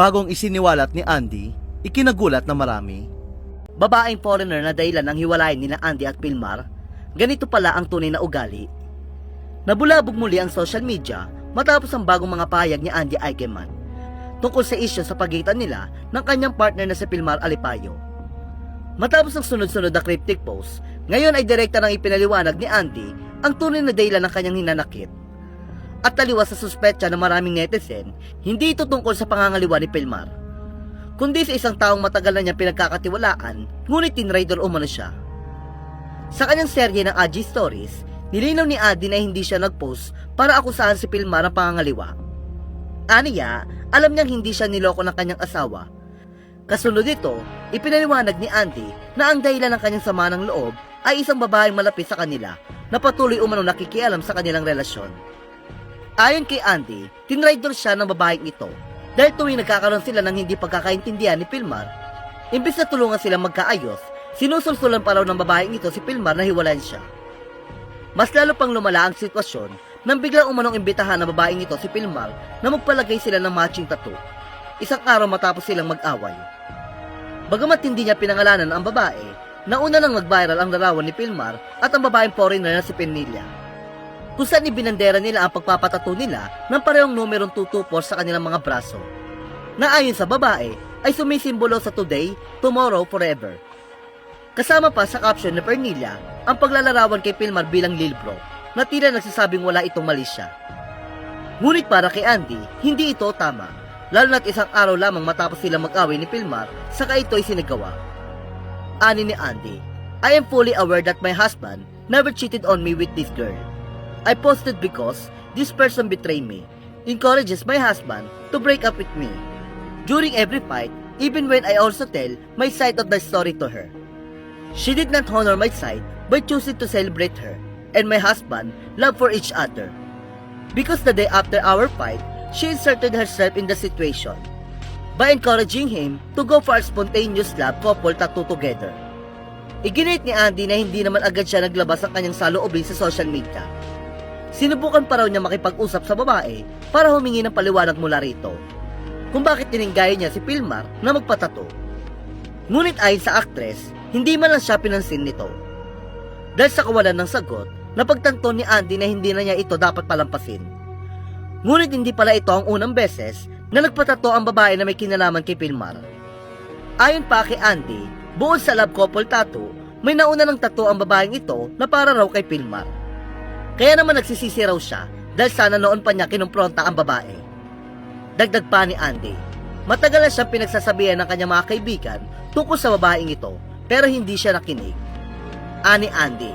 Bagong isiniwalat ni Andy, ikinagulat na marami. Babaeng foreigner na dahilan ng hiwalayan nila Andy at Pilmar, ganito pala ang tunay na ugali. Nabulabog muli ang social media matapos ang bagong mga pahayag ni Andy Eikeman tungkol sa isyu sa pagitan nila ng kanyang partner na si Pilmar Alipayo. Matapos ang sunod-sunod na cryptic post, ngayon ay direkta nang ipinaliwanag ni Andy ang tunay na dahilan ng kanyang hinanakit. At taliwas sa suspetsa ng maraming netizen, hindi ito tungkol sa pangangaliwa ni Pilmar kundi sa isang taong matagal na niya pinagkakatiwalaan, ngunit tinraidor umano siya. Sa kanyang serye ng AG Stories, nilinaw ni Adi na hindi siya nag-post para akusahan si Pilmar ng pangangaliwa. Aniya, alam niyang hindi siya niloko ng kanyang asawa. Kasunod nito, ipinaliwanag ni Andy na ang dahilan ng kanyang sama ng loob ay isang babaeng malapit sa kanila na patuloy umano nakikialam sa kanilang relasyon. Ayon kay Andy, tinraidor siya ng babaeng ito dahil tuwing nagkakaroon sila ng hindi pagkakaintindihan ni Pilmar, imbis na tulungan sila magkaayos, sinusulsulan pa raw ng babaeng ito si Pilmar na hiwalayan siya. Mas lalo pang lumala ang sitwasyon nang biglang umanong imbitahan ng babaeng ito si Pilmar na magpalagay sila ng matching tattoo, isang araw matapos silang mag-away. Bagamat hindi niya pinangalanan ang babae, nauna nang mag-viral ang larawan ni Pilmar at ang babaeng foreigner na si Penilla kung saan ibinandera nila ang pagpapatato nila ng parehong numerong 224 sa kanilang mga braso. Na ayon sa babae, ay sumisimbolo sa today, tomorrow, forever. Kasama pa sa caption ni Pernilla ang paglalarawan kay Pilmar bilang Lilbro na tila nagsasabing wala itong mali siya. Ngunit para kay Andy, hindi ito tama, lalo na't isang araw lamang matapos silang mag-away ni Pilmar, saka ito ay sinagawa. Ani ni Andy, I am fully aware that my husband never cheated on me with this girl. I posted because this person betrayed me, encourages my husband to break up with me. During every fight, even when I also tell my side of the story to her. She did not honor my side by choosing to celebrate her and my husband love for each other. Because the day after our fight, she inserted herself in the situation by encouraging him to go for a spontaneous love couple tattoo together. Iginit ni Andy na hindi naman agad siya naglabas ng kanyang saloobin sa social media Sinubukan pa raw niya makipag-usap sa babae para humingi ng paliwanag mula rito kung bakit tininggaya niya si Pilmar na magpatato. Ngunit ayon sa actress, hindi man lang siya pinansin nito. Dahil sa kawalan ng sagot, napagtanto ni Andy na hindi na niya ito dapat palampasin. Ngunit hindi pala ito ang unang beses na nagpatato ang babae na may kinalaman kay Pilmar. Ayon pa kay Andy, buod sa love couple tattoo, may nauna ng tattoo ang babaeng ito na para raw kay Pilmar. Kaya naman nagsisisi raw siya dahil sana noon pa niya kinumpronta ang babae. Dagdag pa ni Andy, matagal na siyang pinagsasabihan ng kanyang mga kaibigan tungkol sa babaeng ito pero hindi siya nakinig. Ani Andy,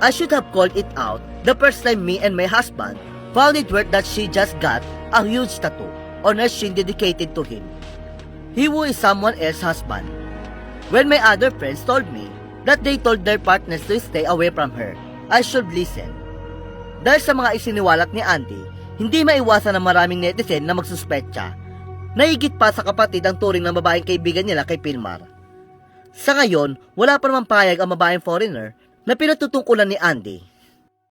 I should have called it out the first time me and my husband found it worth that she just got a huge tattoo on her shin dedicated to him. He who is someone else's husband. When my other friends told me that they told their partners to stay away from her, I should listen. Dahil sa mga isiniwalat ni Andy, hindi maiwasan ng maraming netizen na magsuspetsa. Naigit pa sa kapatid ang turing ng babaeng kaibigan nila kay Pilmar. Sa ngayon, wala pa namang payag ang babaeng foreigner na pinatutungkulan ni Andy.